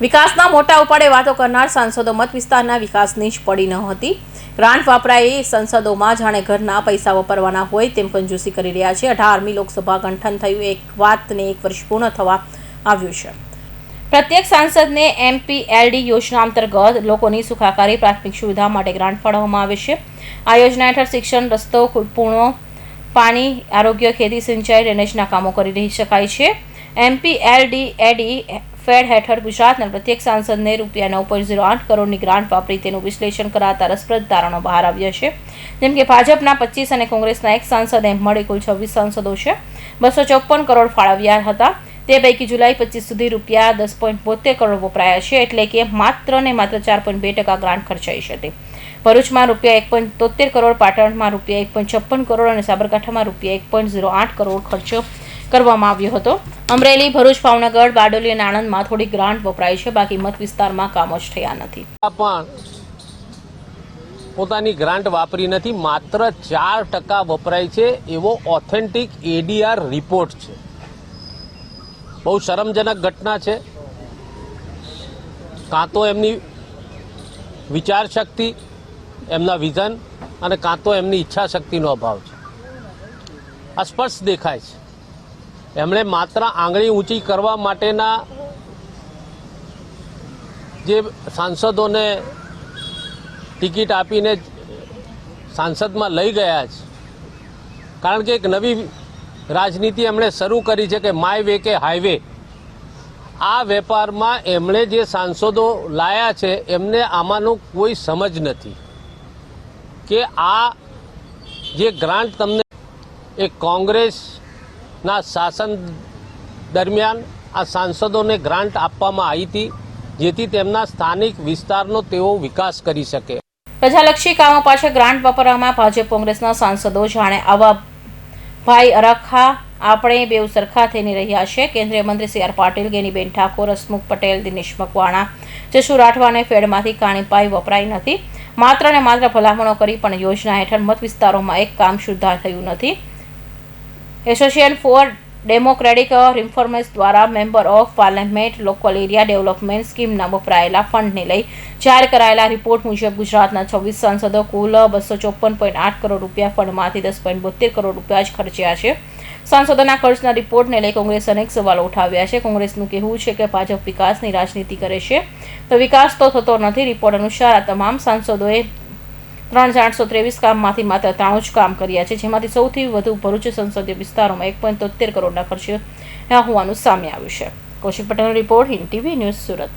વિકાસના મોટા ઉપાડે વાતો કરનાર સાંસદો મત વિસ્તારના વિકાસની જ પડી ન હતી. ગ્રાન્ટ વાપરાએ સંસદોમાં જાણે ઘરના પૈસા વાપરવાના હોય તેમ કંજૂસી કરી રહ્યા છે. અઢારમી લોકસભા ગંઠન થયું. એક વાતને એક વર્ષ પૂર્ણ થવા આવ્યું છે. પ્રત્યેક સાંસદને એમપીએલડી યોજના અંતર્ગત લોકોની સુખાકારી, પ્રાથમિક સુવિધા માટે ગ્રાન્ટ ફાળવવામાં આવે છે. આ યોજના હેઠળ શિક્ષણ, રસ્તો પૂર્ણ, પાણી, આરોગ્ય, ખેતી સિંચાઈ, ડ્રેનેજના કામો કરી રહી શકાય છે. એમપીએલડી એડી ફેડ હેઠળ ગુજરાતના પ્રત્યેક સાંસદને રૂપિયા નવ પોઈન્ટ ઝીરો આઠ કરોડની ગ્રાન્ટ વાપરી તેનું વિશ્લેષણ કરાતા રસપ્રદ તારણો બહાર આવ્યા છે. જેમ કે ભાજપના પચીસ અને કોંગ્રેસના એક સાંસદ એમ મળી કુલ છવ્વીસ સાંસદો છે. બસો ચોપન કરોડ ફાળવ્યા હતા. તે પૈકી જુલાઈ પચીસ સુધી રૂપિયા દસ પોઈન્ટ બોતેર કરોડ વપરાયા છે, એટલે કે માત્ર ને માત્ર ચાર પોઈન્ટ બે ટકા ગ્રાન્ટ ખર્ચાઈ છે ભરૂચમાં રૂપિયા એક પોઈન્ટ તોતેર કરોડ, પાટણમાં રૂપિયા એક પોઈન્ટ છપ્પન કરોડ અને સાબરકાંઠામાં રૂપિયા એક પોઈન્ટ ઝીરો આઠ કરોડ ખર્ચ કરવામાં આવ્યો હતો. અમરેલી, ભરૂચ, ભાવનગર, બારડોલી અને આણંદમાં થોડી ગ્રાન્ટ વપરાય છે. બાકી મત વિસ્તારમાં કામો જ થયા નથી. પણ પોતાની ગ્રાન્ટ વાપરી નથી, માત્ર ચાર ટકા વપરાય છે એવો ઓથેન્ટિક એડીઆર રિપોર્ટ છે. બહુ શરમજનક ઘટના છે. કાં તો એમની વિચાર શક્તિ, એમના વિઝન અને કાં તો એમની ઈચ્છા શક્તિનો અભાવ છે. આ સ્પષ્ટ દેખાય છે. એમણે માત્ર આંગળી ઊંચી કરવા માટેના જે સાંસદોને ટિકિટ આપીને સાંસદમાં લઈ ગયા છે. કારણ કે એક નવી રાજનીતિ એમણે શરૂ કરી છે કે માય વે કે હાઈવે. આ વેપારમાં એમણે જે સાંસદો લાયા છે, એમને આમાંનું કોઈ સમજ નથી કે આ જે ગ્રાન્ટ તમને એ કોંગ્રેસના શાસન દરમિયાન આ સાંસદોને ગ્રાન્ટ આપવામાં આવી હતી, જેથી તેમના સ્થાનિક વિસ્તારનો તેઓ વિકાસ કરી શકે. પ્રજાલક્ષી કામો પાછળ ગ્રાન્ટ વાપરવામાં ભાજપ કોંગ્રેસના સાંસદો જાણે આવા ભાઈ અરખા આપણે બેઉ સરખા થઈને રહ્યા છે. કેન્દ્રીય મંત્રી સી આર પાટીલ, ગેનીબેન ઠાકોર, હસમુખ પટેલ, દિનેશ મકવાણા જશુ રાઠવાને ફેડમાંથી કાણીપાઈ વપરાઈ નથી. માત્ર ને માત્ર ભલામણો કરી પણ યોજના હેઠળ મત વિસ્તારોમાં એક કામ સુધાર થયું નથી. એસોસિએશન ફોર ડેમોક્રેટિક રિફોર્મર્સ દ્વારા member of parliament local area development સ્કીમના વપરાયેલા ફંડને લઈ જાહેર કરાયેલા રિપોર્ટ મુજબ ગુજરાતના છવ્વીસ સાંસદો કુલ બસો ચોપન પોઈન્ટ આઠ કરોડ રૂપિયા ફંડમાંથી દસ પોઈન્ટ બોતેર કરોડ રૂપિયા જ ખર્ચ્યા છે. સાંસદોના ખર્ચના રિપોર્ટને લઈ કોંગ્રેસ અનેક સવાલો ઉઠાવ્યા છે. કોંગ્રેસનું કહેવું છે કે ભાજપ વિકાસની રાજનીતિ કરે છે. તો વિકાસ તો થતો નથી. રિપોર્ટ અનુસાર આ તમામ સાંસદોએ ત્રણ હજાર આઠસો ત્રેવીસ કામમાંથી માત્ર ત્રાણું જ કામ કર્યા છે, જેમાંથી સૌથી વધુ ભરૂચ સંસદીય વિસ્તારોમાં એક પોઈન્ટ તોતેર કરોડના ખર્ચે હોવાનું સામે આવ્યું છે. કૌશિક પટેલનો report Hind TV news Surat.